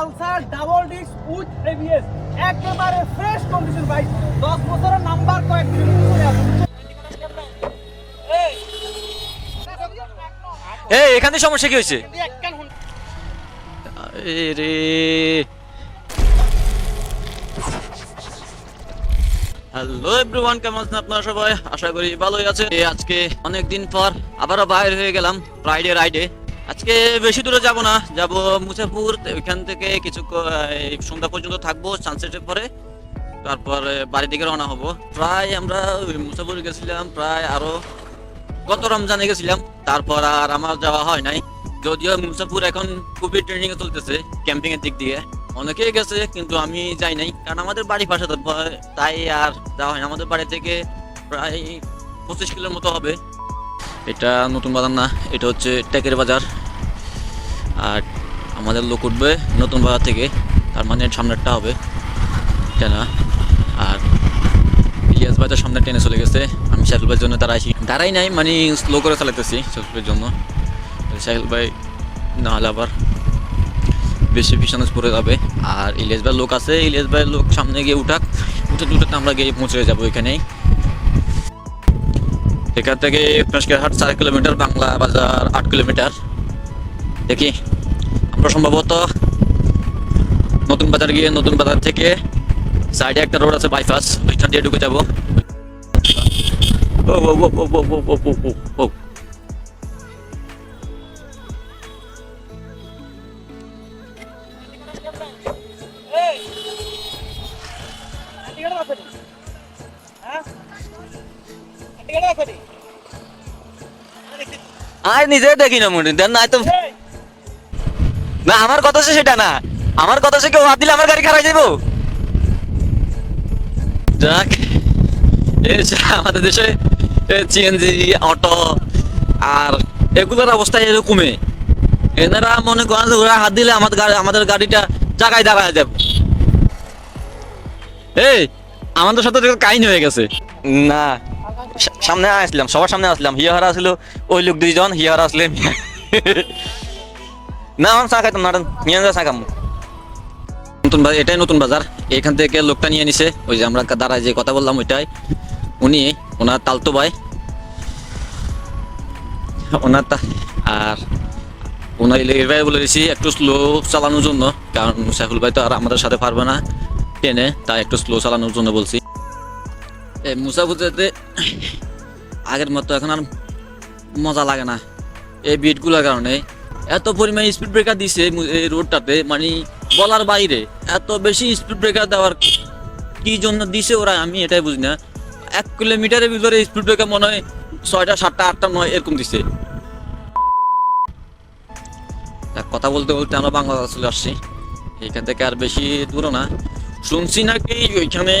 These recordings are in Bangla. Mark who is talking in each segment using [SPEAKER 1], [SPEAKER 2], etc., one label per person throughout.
[SPEAKER 1] পালসার, ডাবল ডিস্ক, উইথ একেবারে ফ্রেশ কন্ডিশন 10 বছরের নাম্বার এই
[SPEAKER 2] এখানে সমস্যা কি হয়েছে? রে হ্যালো এভরিওয়ান কেমন আছেন আপনারা সবাই? আশা করি ভালোই আছে আজকে অনেক দিন পর আবারও বাইরে হয়ে গেলাম ফ্রাইডে রাইডে আজকে বেশি দূরে যাব না, যাব মুসাফুর ওইখান থেকে কিছু সন্ধ্যা পর্যন্ত থাকব সানসেটের পরে। তারপর বাড়ির দিকে রওনা হব। প্রায় আমরা মুসাফুর গেছিলাম, প্রায় আরও গত রমজানে গেছিলাম। তারপর আর আমার যাওয়া হয় নাই। যদিও মুসাফুর এখন খুবই ট্রেনিং চলতেছে ক্যাম্পিং এর দিক দিয়ে। অনেকেই গেছে, কিন্তু আমি যাই নাই। কারণ আমাদের বাড়ি পাশে তাই আর যাওয়া হয় না। আমাদের বাড়ি থেকে প্রায় পঁচিশ কিলোর মতো হবে। এটা নতুন বাজার না, এটা হচ্ছে টেকের বাজার। আর আমাদের লোক উঠবে নতুন বাজার থেকে। তার মানে সামনেরটা হবে এটা না আর ইলিয়াস ভাই তো সামনে ট্রেনে চলে গেছে। আমি সাইকেল ভাইয়ের জন্য তারা আসি। দাঁড়াই নাই মানে স্লো করে চালাইতেছি সাইকেলের জন্য। সাইকেল ভাই না হলে আবার বেশি পিছনে পড়ে যাবে। আর ইলিয়াস ভাইয়ের লোক আছে, ইলিয়াস ভাইয়ের লোক সামনে গিয়ে উঠাক। উঠে উঠাতে আমরা গিয়ে পৌঁছে যাব এখানেই। এখান থেকে হাট চার কিলোমিটার, বাংলা বাজার আট কিলোমিটার। দেখি। আমরা সম্ভবত নতুন বাজার গিয়ে নতুন বাজার থেকে সাইডে একটা রোড আছে বাইপাস ওইখান দিয়ে ঢুকে যাব। ও আর নিজে দেখি না মনে দেন না তো। না, আমার কথা হচ্ছে সেটা না। আমার কথা হচ্ছে কেউ হাত দিলে আমার গাড়ি খারাপ যাব যাক আমাদের দেশে সিএনজি অটো আর এগুলোর অবস্থা এরকমই। এনারা মনে করেন যে ওরা হাত দিলে আমাদের গাড়ি আমাদের গাড়িটা জায়গায় দাঁড়ায় যাবে। এই, আমাদের সাথে কাহিনী হয়ে গেছে। না সামনে আসলাম, সবার সামনে আসলাম। হিয়াহারা আসলো ওই লোক দুইজন হিয়াহারা আসলেন না আমার চা খাইতাম না নিয়ে যা চা নতুন বাজার, এটাই নতুন বাজার। এখান থেকে লোকটা নিয়ে নিছে। ওই যে আমরা দাঁড়ায় যে কথা বললাম ওইটাই। উনি, ওনার তালতো ভাই। ওনার আর ওনার ইলেগের ভাই বলে দিছি, একটু স্লো চালানোর জন্য। কারণ সাইফুল ভাই তো আর আমাদের সাথে পারবে না। টেনে, তাই একটু স্লো চালানোর জন্য বলছি। এই মুসাফুতে আগের মতো এখন আর মজা লাগে না। এই বিটগুলোর কারণে এত পরিমাণ স্পিড ব্রেকার দিছে এই রোডটাতে মানে বলার বাইরে, এত বেশি স্পিড ব্রেকার দেওয়ার কি জন্য দিছে ওরা আমি এটাই বুঝি না। এক কিলোমিটারের ভিতরে স্পিড ব্রেকার মনে হয় ছয়টা, সাতটা, আটটা, নয়, এরকম দিছে। কথা বলতে বলতে আমরা বাংলাদেশ চলে আসছি। এখান থেকে আর বেশি দূরও না। শুনছি নাকি ওইখানে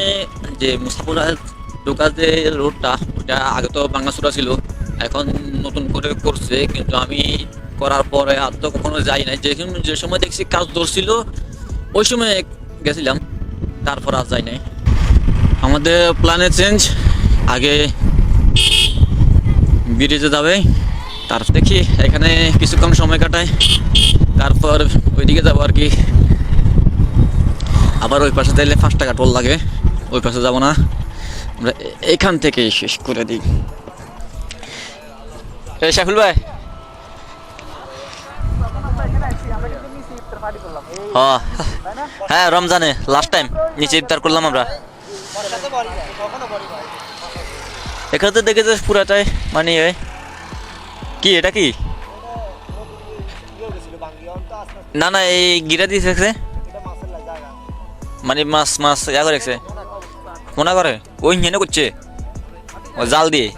[SPEAKER 2] যে মুস্তাফুরা ঢোকার যে রোডটা ওটা আগে তো বাংলাসুরা ছিল, এখন নতুন করে করছে, কিন্তু আমি করার পরে আর তো কখনো যাই নাই। যে যে সময় দেখছি কাজ ধরছিল, ওই সময় গেছিলাম, তারপর আর যাই নাই। আমাদের প্ল্যানে চেঞ্জ আগে ব্রিজে যাবে তার দেখি এখানে কিছুক্ষণ সময় কাটায়, তারপর ওইদিকে যাব আর কি। আবার ওই পাশে যাইলে পাঁচ টাকা টোল লাগে, ওই পাশে যাব না। আমরা এখান থেকে শেষ করে দিই। শাকুল ভাই হ্যাঁ। রমজানে লাস্ট টাইম নিচে ইফতার করলাম আমরা। এখানে তো দেখেছে পুরাটাই মানে এ, কি এটা কি? না না এই গিরা
[SPEAKER 1] লাই জায়গা
[SPEAKER 2] মানে মাছ মাছ ইয়া করে রেখেছে মনে করে? ওই হেনে করছে। ও জাল দিয়ে।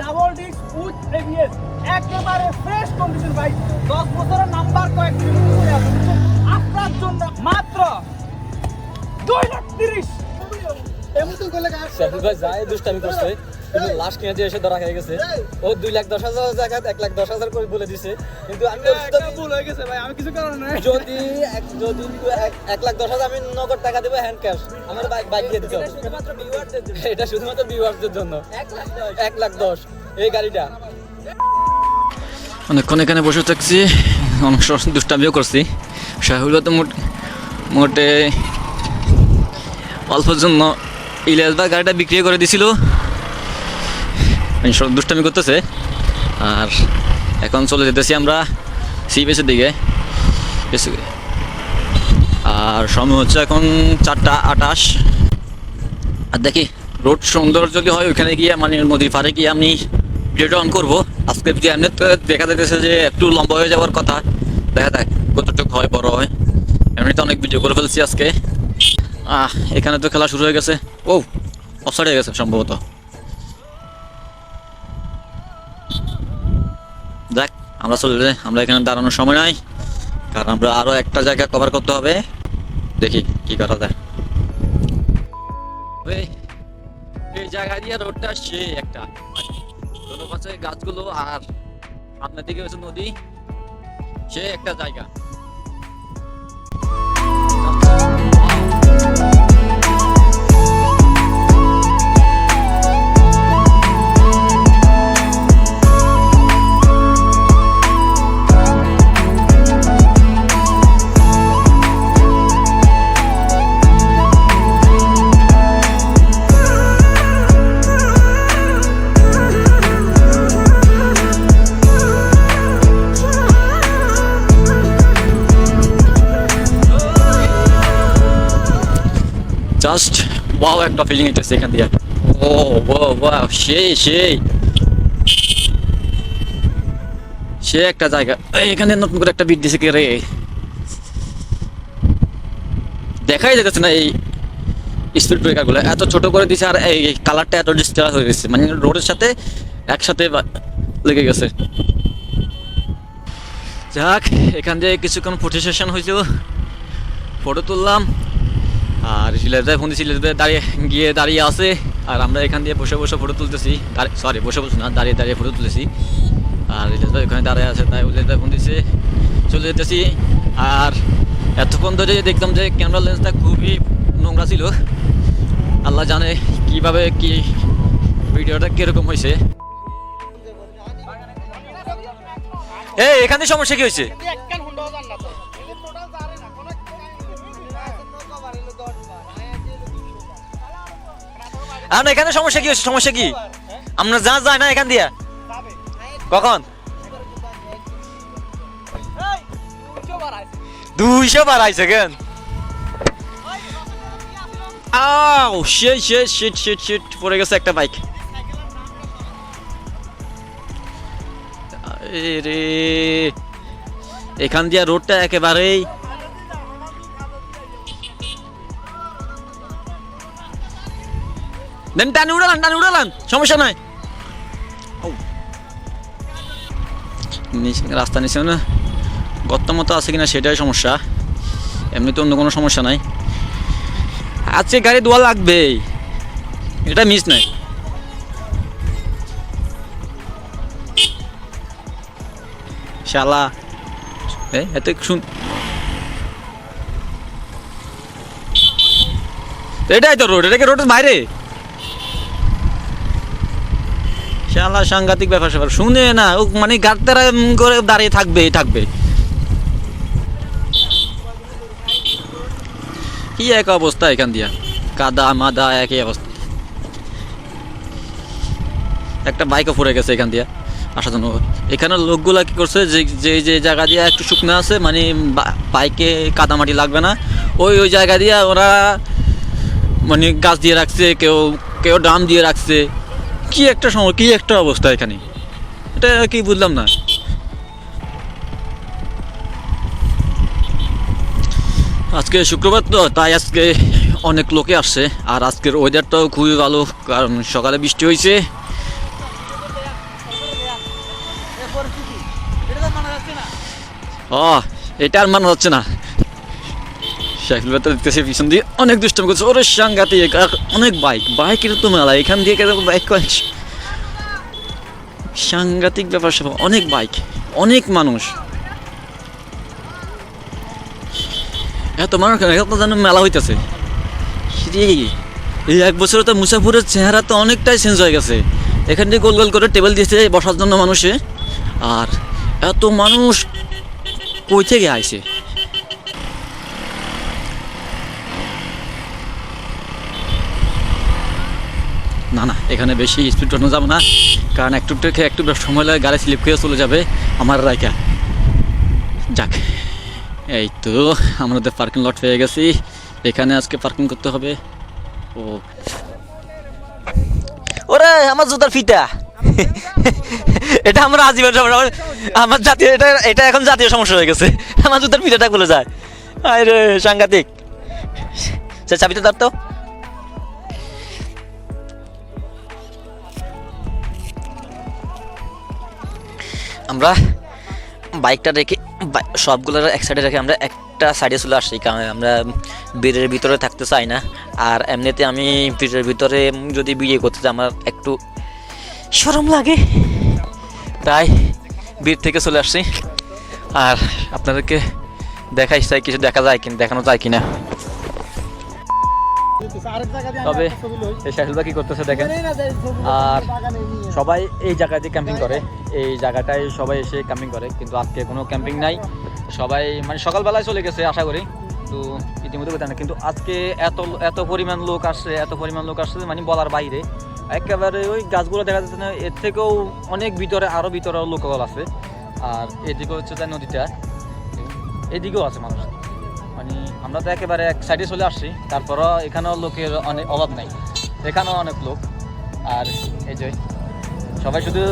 [SPEAKER 1] ডাবল ডিস্ক উইথ একেবারে ফ্রেশ কন্ডিশন ভাই। 10 বছরের নাম্বার কয়েক করে আছে আপনার জন্য মাত্র 2 লাখ 30 এমন করলে গাছ
[SPEAKER 3] শাহুল ভাই যায় দুষ্টামি করছে কিন্তু লাস্ট কিনে দিয়ে এসে ধরা খেয়ে গেছে। ও দুই লাখ দশ হাজার জায়গা এক লাখ দশ হাজার করে বলে দিছে। কিন্তু আমি
[SPEAKER 1] ভুল হয়ে গেছে ভাই আমি কিছু করার নাই।
[SPEAKER 3] যদি যদি এক- এক লাখ দশ হাজার আমি নগদ টাকা দেবো হ্যান্ড ক্যাশ আমার বাইক বাইক দিয়ে দিতে হবে। এটা শুধুমাত্র ভিউয়ার্সদের জন্য। এক লাখ দশ। এই গাড়িটা।
[SPEAKER 2] অনেকক্ষণ এখানে বসে থাকছি, অনেক দুষ্টামিও করছি। শাহুল তো মোট, মোটে অল্পর জন্য ইলিয়াস বা গাড়িটা বিক্রি করে দিছিল। সব দুষ্টামি করতেছে। আর এখন চলে যেতেছি আমরা সি দিকে। আর সময় হচ্ছে এখন চারটা আটাশ আর দেখি, রোড সুন্দর যদি হয়, ওইখানে গিয়ে মানে নদীর পাড়ে গিয়ে আমি ভিডিওটা অন করব। আজকে যদি এমনি দেখা যাচ্ছে যে একটু লম্বা হয়ে যাওয়ার কথা, দেখা যাক কতটুকু হয়, বড় হয়। এমনিতে অনেক ভিডিও করে ফেলছি আজকে। আহ, এখানে তো খেলা শুরু হয়ে গেছে। ও অফসাইড হয়ে গেছে সম্ভবত। দেখ আমরা চলে যাই। আমরা এখানে দাঁড়ানোর সময় নাই, কারণ আমরা আরও একটা জায়গা কভার করতে হবে। দেখি কি করা যায়। এই জায়গা দিয়ে রোডটা সে একটা। দুটো গাছগুলো আর সামনের দিকে হচ্ছে নদী। সে একটা জায়গা। ওয়াও একটা ফিলিং এটা এখান দিয়ে। ও ও ওয়াও সেই সেই। সে একটা জায়গা। এখানে নতুন করে একটা বিট দিছে কে রে? দেখাই যাচ্ছে না এই স্পিড ব্রেকারগুলো। এত ছোট করে দিছে আর এই কালারটা এত ডিস্টার্ব হয়ে গেছে। মানে রোডের সাথে একসাথে লেগে গেছে। যাক, এখান দিয়ে কিছুক্ষণ ফটো সেশন হয়েছিল ফটো তুললাম। আর সিলেটে ফোন সিলেটে দাঁড়িয়ে গিয়ে দাঁড়িয়ে আছে। আর আমরা এখান দিয়ে বসে বসে ফটো তুলতেছি। সরি বসে বসে না, দাঁড়িয়ে দাঁড়িয়ে ফটো তুলেছি আর ইলিয়াস ভাই ওখানে দাঁড়িয়ে আছে, তাই ইলিয়াস ভাই ফোন দিচ্ছে চলে যেতেছি। আর এতক্ষণ ধরে দেখলাম যে ক্যামেরা লেন্সটা খুবই নোংরা ছিল। আল্লাহ জানে কীভাবে কি ভিডিওটা কীরকম হয়েছে। এই, এখানে সমস্যা কি হয়েছে? আর এখানে সমস্যা কি হয়েছে? সমস্যা কি? আমরা যা যায় না এখান দিয়া। কখন? দুইশো বাড়াইছে কেন? আও shit shit shit shit shit পড়ে গেছে একটা বাইক এখান দিয়া রোডটা একেবারেই দেন টানি উড়ালান টানি উড়ালান সমস্যা নাই রাস্তা নিচে না গর্ত মতো আছে কিনা সেটাই সমস্যা এমনি তো অন্য কোনো সমস্যা নাই আজকে গাড়ি দোয়া লাগবেই এটা মিস নাই শালা এত শুন এটাই তো রোড এটাকে রোডের বাইরে শালা সাংঘাতিক ব্যাপার স্যাপার। শুনে না ও মানে গাড়তারা করে দাঁড়িয়ে থাকবে থাকবে। কি এক অবস্থা এখান দিয়া? কাদা, মাদা, একই অবস্থা। একটা বাইকও পড়ে গেছে এখান দিয়া, আসার জন্য। এখানে লোকগুলা কি করছে, যে যে যে জায়গা দিয়ে একটু শুকনো আছে মানে বাইকে কাদামাটি লাগবে না, ওই ওই জায়গা দিয়ে ওরা মানে গাছ দিয়ে রাখছে, কেউ কেউ ড্রাম দিয়ে রাখছে। কি একটা সময় কি একটা অবস্থা এখানে? এটা কি বুঝলাম না। আজকে শুক্রবার তো, তাই আজকে অনেক লোকে আসছে, আর আজকের ওয়েদারটাও খুবই ভালো, কারণ সকালে বৃষ্টি হয়েছে। ও এটা আর মানা যাচ্ছে না। সাইকেল ব্যথা দেখতেছে পিছন দিয়ে অনেক দুষ্টমি করছে। ওরে সাংঘাতিক, আর অনেক বাইক বাইকের তো মেলা, এখান দিয়ে বাইক সাংঘাতিক ব্যাপার সব, অনেক বাইক অনেক মানুষ। এত মানুষ এত যেন মেলা হইতেছে। এই এক বছরে তো মুসাফুরের চেহারা তো অনেকটাই চেঞ্জ হয়ে গেছে। এখান থেকে গোল গোল করে টেবিল দিয়েছে বসার জন্য মানুষে। আর এত মানুষ কই থেকে আইছে? না না, এখানে বেশি স্পিড চালানো যাবে না, কারণ একটু থেকে একটু সময় লাগে, গাড়ি স্লিপ খেয়ে চলে যাবে আমার রাইকা যাক, এই তো আমাদের পার্কিং লট পেয়ে গেছি, এখানে আজকে পার্কিং করতে হবে। ও।
[SPEAKER 4] ওরে, আমার জুতার ফিতা এটা আমরা আজীবন সমস্যা আমার- জাতীয়, এটা এটা এখন জাতীয় সমস্যা হয়ে গেছে। আমার জুতার ফিতাটা খুলে যায়। আরে সাংঘাতিক। সে চাবিটা ধর আমরা বাইকটা রেখে সবগুলোর এক সাইডে রেখে আমরা একটা সাইডে চলে আসছি, কারণ আমরা বীরের ভিতরে থাকতে চাই না। আর এমনিতে আমি বীরের ভিতরে যদি বিয়ে করতে চাই আমার একটু সরম লাগে। তাই বীর থেকে চলে আসছি। আর আপনাদেরকে দেখাই চাই কিছু দেখা যায় কিনা দেখানো যায় কিনা।
[SPEAKER 3] তবে। এই সাহেলবা কি করতেছে দেখেন? আর সবাই এই জায়গাতে ক্যাম্পিং করে। এই জায়গাটায় সবাই এসে ক্যাম্পিং করে, কিন্তু আজকে কোনো ক্যাম্পিং নাই। সবাই মানে সকালবেলায় চলে গেছে, আশা করি। তো ইতিমধ্যে কথা না, কিন্তু আজকে এত এত পরিমাণ লোক আসছে, এত পরিমাণ লোক আসছে মানে বলার বাইরে। একেবারে ওই গাছগুলো দেখা যাচ্ছে না, এর থেকেও অনেক ভিতরে আরও ভিতরে লোকল আছে। আর এদিকে হচ্ছে যে নদীটা, এদিকেও আছে মানুষ। মানে আমরা তো একেবারে এক সাইডে চলে আসছি, তারপরও এখানেও লোকের অনেক অভাব নাই। এখানেও অনেক লোক। আর এই যে, সবাই শুধু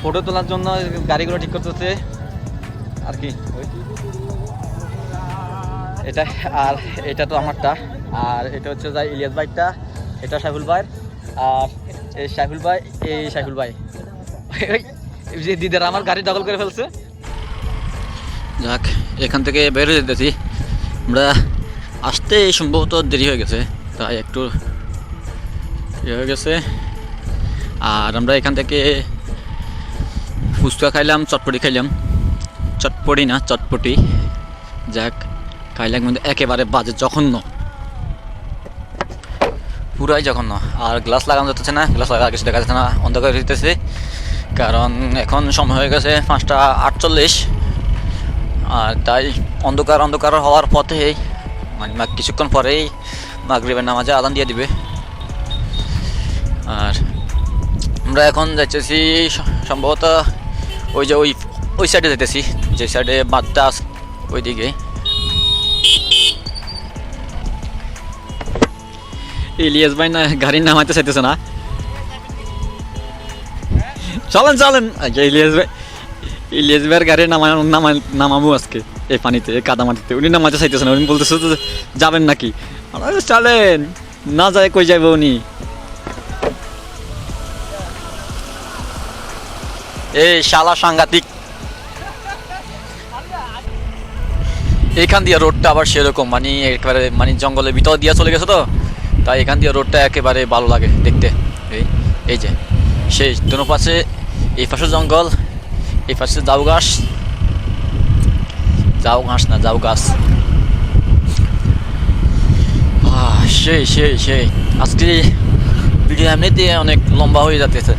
[SPEAKER 3] ফটো তোলার জন্য গাড়িগুলো ঠিক করতেছে। আর কি? এটা, আর এটা তো আমারটা। আর এটা হচ্ছে যাই ইলিয়াস বাইকটা এটা সাইফুল ভাইয়ের। আর এই সাইফুল ভাই, এই সাইফুল ভাই। যে দিদার আমার গাড়ি দখল করে ফেলছে।
[SPEAKER 2] যাক, এখান থেকে বের যেতেছি। আমরা আসতে সম্ভবত দেরি হয়ে গেছে, তাই একটু হয়ে গেছে। আর আমরা এখান থেকে ফুচকা খাইলাম, চটপটি খাইলাম। চটপটি না, চটপটি। যাক, খাইলাম কিন্তু একেবারে বাজে জঘন্য। পুরাই জঘন্য। আর গ্লাস লাগানো যাচ্ছে না, গ্লাস লাগা কিছু দেখা যাচ্ছে না, অন্ধকার হইতেছে কারণ এখন সময় হয়ে গেছে পাঁচটা আটচল্লিশ। আর তাই অন্ধকার অন্ধকার হওয়ার পথেই মানে কিছুক্ষণ পরেই মাগরিবের নামাজে আদান দিয়ে দিবে। আর আমরা এখন যাইতেছি সম্ভবত ওই যে ওই ওই সাইডে যেতেছি যে সাইডে বাঁধটা আছে ওই দিকে ইলিয়াস ভাই না গাড়ি নামাইতে চাইতেছে না। চলেন চলেন। ইলিয়াস ভাই ইলিয়াস ভাইয়ের গাড়ি নামা নামাবো আজকে। এই পানিতে, এই কাদা মাটিতে। উনি নামাতে চাইতেছে না, উনি বলতেছে যে যাবেন নাকি? চলেন, না যায় কই যাবে উনি? এই শালা সাংঘাতিক। এখান দিয়ে রোডটা আবার সেরকম মানে একেবারে মানে জঙ্গলের ভিতর দিয়ে চলে গেছে তো। তাই এখান দিয়ে রোডটা একেবারে ভালো লাগে দেখতে। এই এই যে, সেই দুনো পাশে, এই পাশে জঙ্গল, এই পাশে জাউ গাছ। জাউ ঘাস না জাউ গাছ সেই সেই সেই আজকে ভিডিও এমনিতে অনেক লম্বা হয়ে যাচ্ছে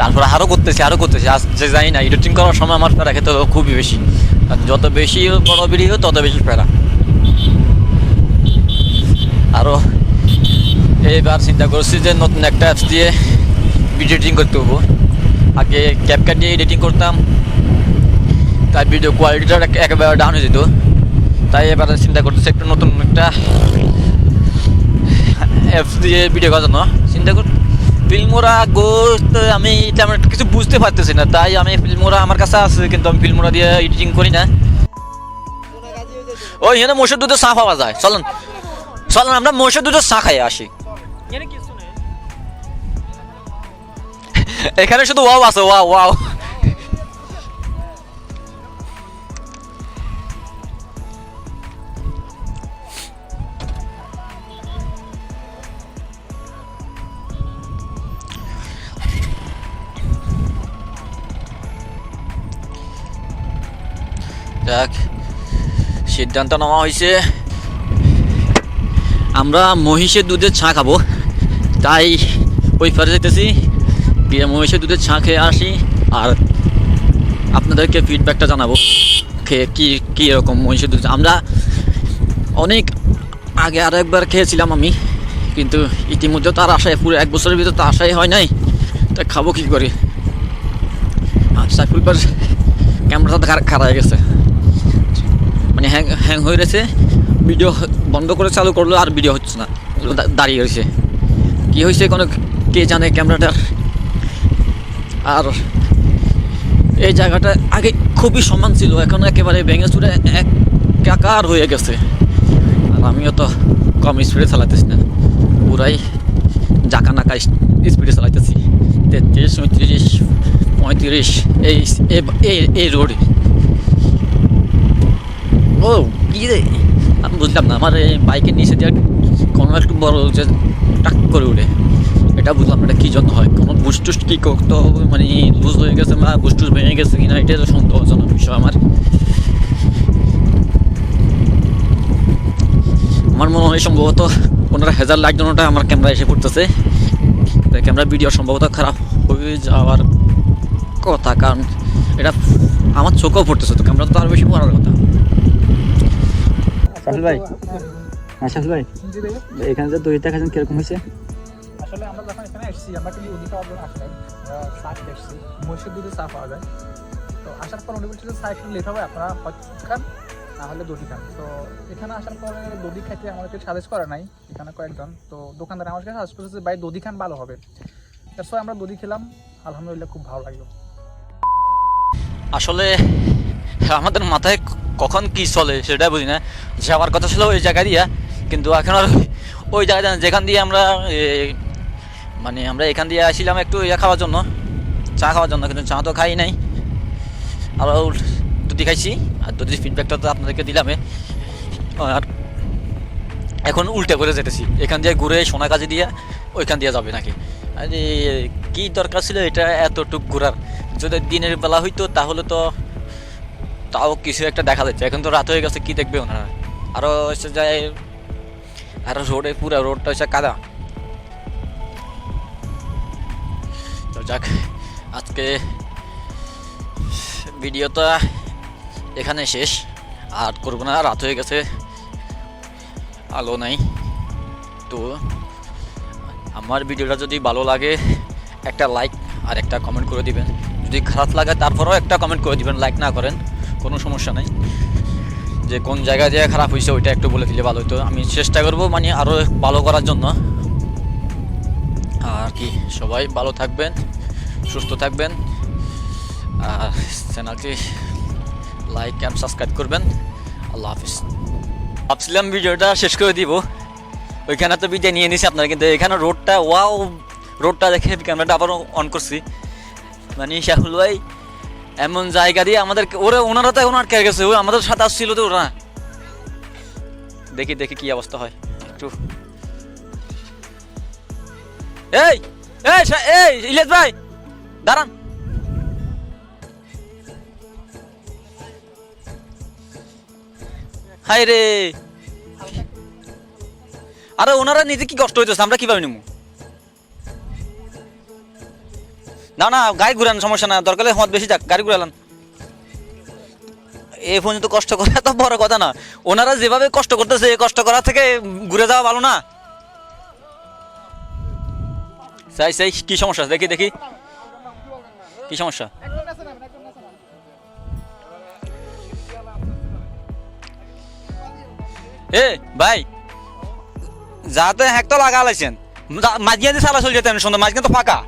[SPEAKER 2] তারপরে আরও করতেছি আরও করতেছি আজ যে জানি না এডিটিং করার সময় আমার প্যারা খেতে খুবই বেশি। যত বেশি বড় ভিডিও তত বেশি প্যারা। আরও এইবার চিন্তা করছি যে নতুন একটা অ্যাপস দিয়ে ভিডিও এডিটিং করতে হব। আগে ক্যাপকাট দিয়ে এডিটিং করতাম। তাই ভিডিও কোয়ালিটিটা একেবারে ডাউন হয়ে যেত। তাই এবার চিন্তা করতেছি একটা নতুন একটা অ্যাপস দিয়ে ভিডিও করার জন্য চিন্তা কর ফিল্মোরা গোস্ত আমি তেমন কিছু বুঝতে পারতেছি না তাই আমি ফিল্মোরা আমার কাছে আছে কিন্তু আমি ফিল্মোরা দিয়ে এডিটিং করি না। ওই এখানে মোষের দুধের চা পাওয়া যায় চলুন। চলুন আমরা মোষের দুধের চা খাই আসি।
[SPEAKER 1] এখানে
[SPEAKER 2] এখানে শুধু ওয়াও আছে ওয়াও ওয়াও। সিদ্ধান্ত নেওয়া হয়েছে। আমরা মহিষের দুধের চা খাব। তাই ওই পারে যেতেছি মহিষের দুধের চা খেয়ে আসি আর আপনাদেরকে ফিডব্যাকটা জানাব খেয়ে কী কী এরকম মহিষের দুধ। আমরা অনেক আগে আরও একবার খেয়েছিলাম আমি, কিন্তু ইতিমধ্যে তার আশায় পুরো এক বছরের ভিতরে তো আশাই হয় নাই। তা খাব কী করে? আর সাইফুল ক্যামেরাটা খারাপ হয়ে গেছে। মানে হ্যাং হ্যাং হয়ে গেছে। ভিডিও বন্ধ করে চালু করল আর ভিডিও হচ্ছে না। দাঁড়িয়ে রয়েছে। কী হয়েছে কোনো কে জানে ক্যামেরাটার? আর এই জায়গাটা আগে খুবই সমান ছিল, এখন একেবারে ভেঙে চুরে এক একাকার হয়ে গেছে। আর আমিও তো কম স্পিডে চালাতেছি না। পুরাই জাকা নাকা স্পিডে চালাইতেছি। তেত্রিশ পঁয়ত্রিশ পঁয়ত্রিশ, এই- এই রোডে ও কি রে? আমি বুঝলাম না, আমার বাইকের নিচে দিয়ে কোনো একটু বড় যে টাক করে উঠে। এটা বুঝলাম এটা কী জন্য হয়? কোনো বুস্টুস কী করতে হবে? মানে লুজ হয়ে গেছে বা বুস্টুস ভেঙে গেছে কিনা এটা তো সন্দেহজনক বিষয় আমার। আমার মনে হয় সম্ভবত ওনারা হেজার লাইট জন্যটা আমার ক্যামেরা এসে পড়তেছে। তাই ক্যামেরা ভিডিও সম্ভবত খারাপ হয়ে যাওয়ার কথা, কারণ এটা আমার চোখেও পড়তেছে, তো ক্যামেরা তো আরও বেশি পড়ার কথা।
[SPEAKER 3] সাহুল ভাই? হ্যাঁ সাহুল ভাই। এখানে যে কীরকম হয়েছে?
[SPEAKER 1] আসলে আমরা যখন এখানে এসেছি আমরা কিন্তু আসলাম সাপ এসেছি। মহিষের দুধে চা পাওয়া যায়। তো আসার পর উনি বলছিল চা একটু লেট হবে আপনারা খান না হলে দধি খান। তো এখানে আসার পরে দধি খাইতে আমাদেরকে সাজেস্ট করা নাই এখানে কয়েকজন। তো দোকানদার আমাকে সাজেস্ট করেছে ভাই দধি খান ভালো হবে। তার সো আমরা দধি খেলাম। আলহামদুলিল্লাহ খুব ভালো লাগল।
[SPEAKER 2] আসলে আমাদের মাথায় কখন কি চলে সেটা বুঝি না। যাওয়ার কথা ছিল ওই জায়গা দিয়া, কিন্তু এখন আর ওই- জায়গা যেখান দিয়ে আমরা মানে আমরা এখান দিয়ে আসছিলাম একটু ইয়ে খাওয়ার জন্য, চা খাওয়ার জন্য, কিন্তু চা তো খাই নাই। আর দুধি খাইছি, আর দুধি ফিডব্যাকটা তো আপনাদেরকে দিলামে। আর এখন উল্টে করে যেতেছি, এখান দিয়ে ঘুরে সোনা কাজে দিয়ে ওইখান দিয়ে যাবে নাকি। আরে, কি দরকার ছিল এটা এতটুক ঘোরার? যদি দিনের বেলা হইতো তাহলে তো তাও কিছু একটা দেখা যাচ্ছে। এখন তো রাত হয়ে গেছে কি দেখবে ওনারা আরও হচ্ছে যায় আরও রোডে পুরো রোডটা হচ্ছে কাদা। তো যাক আজকে ভিডিওটা এখানে শেষ। আর করব না রাত হয়ে গেছে আলো নাই। তো আমার ভিডিওটা যদি ভালো লাগে একটা লাইক আর একটা কমেন্ট করে দিবেন। যদি খারাপ লাগে তারপরেও একটা কমেন্ট করে দিবেন লাইক না করেন। কোনো সমস্যা নেই। যে কোন জায়গায় দিয়ে খারাপ হয়েছে ওইটা একটু বলে দিলে ভালো হতো আমি চেষ্টা করব মানে আরও ভালো করার জন্য। আর কি, সবাই ভালো থাকবেন, সুস্থ থাকবেন। আর চ্যানেলটি লাইক অ্যান্ড সাবস্ক্রাইব করবেন। আল্লাহ হাফিজ। ভাবছিলাম ভিডিওটা শেষ করে দিব। ওইখানে তো বিদায় নিয়ে নিছি আপনারা, কিন্তু এখানে রোডটা ওয়াও রোডটা দেখে ক্যামেরাটা আবারও অন করছি। মানে শাহুল ভাই এমন জায়গা দিয়ে আমাদের ওরা, ওনারা তো এখন আটকে গেছে, ওই আমাদের সাথে আসছিল তো ওরা। দেখি দেখি কি অবস্থা হয়। একটু। এই এই এই, ইলিয়াস ভাই, দাঁড়ান। হাই রে। আরে, ওনারা নিজে কি কষ্ট হইতেছে? আমরা কীভাবে নেব না না, গাড়ি ঘুরান, সমস্যা না দরকার হলে হত বেশি যাক, গাড়ি ঘুরালাম এই পর্যন্ত কষ্ট করা তো বড় কথা না, ওনারা যেভাবে কষ্ট করতেছে এই কষ্ট করা থেকে ঘুরে যাওয়া ভালো না। সাই সাই কি সমস্যা? দেখি দেখি। কি সমস্যা? এ, ভাই যাতে হ্যাক তো লাগা লাইছেন দিয়ে সারা চলে যেতেন সুন্দর মাঝখানে তো ফাঁকা।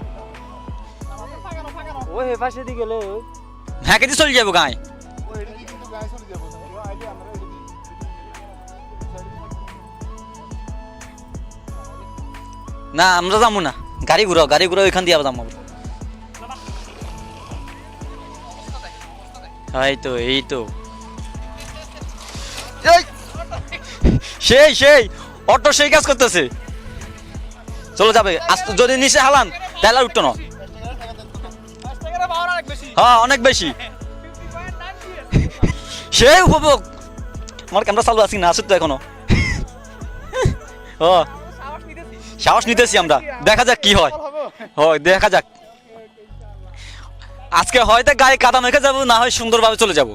[SPEAKER 3] ওই পাশে দিয়ে গেলে
[SPEAKER 2] হ্যাঁ কেটে চলে যাব গায়ে। না, আমরা যাব না। গাড়ি ঘুরাও গাড়ি ঘুরাও ওইখান দিয়ে যাব। এই তো এই তো। সেই সেই, অটো সেই কাজ করতেছে। চলো যাবে যদি নিচে হালান, তাহলে উঠতো না। হ্যাঁ অনেক বেশি। সেই উপভোগ। আমার ক্যামেরা চালু আছি না আসুক তো এখনও? ও। সাহস নিতেছি আমরা। দেখা যাক কি হয়। দেখা যাক। আজকে হয়তো গায়ে কাদা মেখে যাব, না হয় সুন্দরভাবে চলে যাব।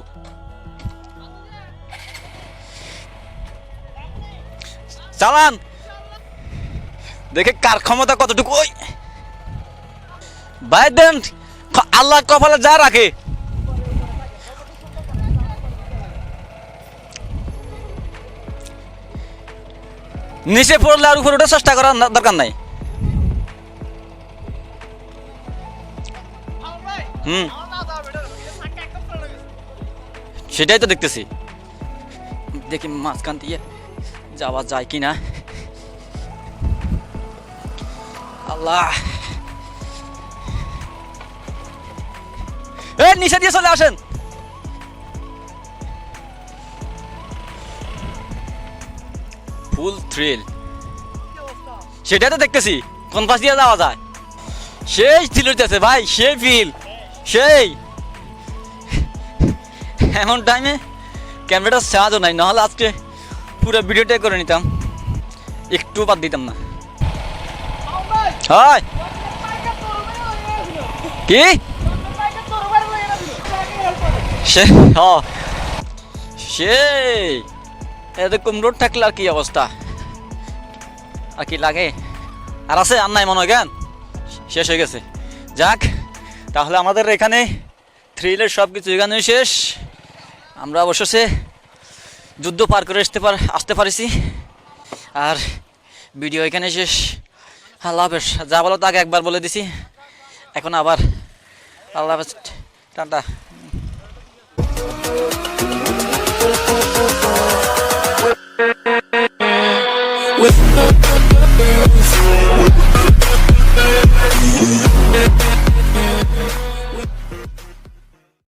[SPEAKER 2] চালান। দেখে কার ক্ষমতা কতটুকু? ওই। ভাই দেন। আল্লাহ কপালে যা রাখে। নিচে পড়লে আর উপরে ওঠার চেষ্টা করার দরকার নাই। হুম। সেটাই তো দেখতেছি। দেখি মাঝখান দিয়ে যাওয়া যায় কি না আল্লাহ। এ নিচে দিয়ে চলে আসেন। ফুল থ্রিল সেটাই তো দেখতেছি কোন পাশ দিয়ে যাওয়া যায়? সেই থ্রিল হইতেছে ভাই সেই ফিল সেই। এমন টাইমে ক্যামেরাটা সাহায্য নাই নাহলে আজকে পুরো ভিডিওটাই করে নিতাম। একটু বাদ দিতাম না। হয় কি? সে হ। সেই, এরকম রোড থাকলে আর কি অবস্থা? আর কি লাগে? আর আছে আর নাই মনে হয় জ্ঞান শেষ হয়ে গেছে। যাক, তাহলে আমাদের এখানে থ্রিলের সব কিছু এখানে শেষ। আমরা অবশেষে যুদ্ধ পার করে আসতে পার আসতে পারিছি। আর ভিডিও এখানে শেষ। আল্লাহ হাফেজ। যা বলো তাকে একবার বলে দিছি। এখন আবার আল্লাহ হাফেজ। Tata.
[SPEAKER 5] With the girls, with